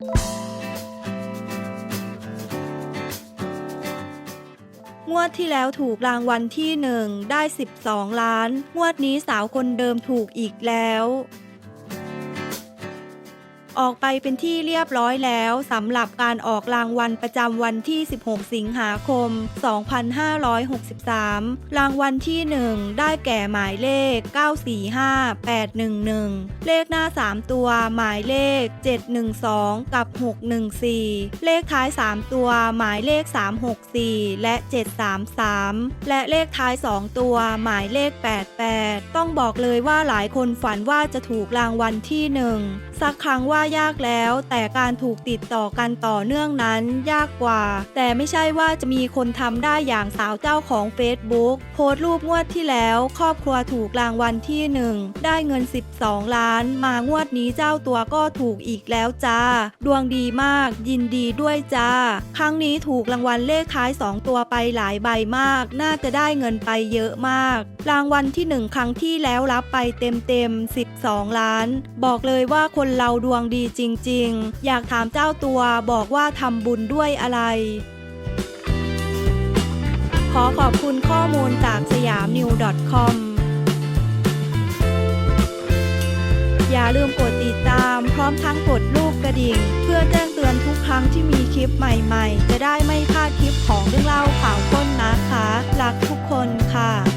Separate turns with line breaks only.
งวดที่แล้วถูกรางวัลที่หนึ่งได้ 12 ล้าน งวดนี้สาวคนเดิมถูกอีกแล้ว ออกไปเป็นที่เรียบร้อยแล้วสำหรับการออกรางวัลประจำวันที่ 16 สิงหาคม 2563 รางวัลที่ 1 ได้แก่หมายเลข 945811 เลขหน้า 3 ตัวหมายเลข 712 กับ 614 เลขท้าย 3 ตัวหมายเลข 364 และ 733 และเลขท้าย 2 ตัวหมายเลข 88 ต้องบอกเลยว่าหลายคนฝันว่าจะถูกรางวัลที่ 1 สักครั้งว่ายากแล้ว แต่การถูกติดต่อกันต่อเนื่องนั้นยากกว่า แต่ไม่ใช่ว่าจะมีคนทำได้อย่างสาวเจ้าของ Facebook โพสต์รูปงวดที่แล้ว ครอบครัวถูกรางวัลที่ 1 ได้เงิน 12 ล้าน มางวดนี้เจ้าตัวก็ถูกอีกแล้วจ้า ดวงดีมาก ยินดีด้วยจ้า ครั้งนี้ถูกรางวัลเลขท้าย 2 ตัวไปหลายใบมาก น่าจะได้เงินไปเยอะมาก รางวัลที่ 1 ครั้งที่แล้วรับไปเต็มๆ12 ล้าน บอกเลยว่าคนเราดวงดีจริง ๆ อยากถามเจ้าตัวบอกว่าทำบุญด้วยอะไร ขอขอบคุณข้อมูลจากสยามนิว .com อย่าลืมกดติดตามพร้อมทั้งกดรูปกระดิ่ง เพื่อแจ้งเตือนทุกครั้งที่มีคลิปใหม่ๆ จะได้ไม่พลาดคลิปของเรื่องเล่าข่าวต้นนะคะรักทุกคนค่ะ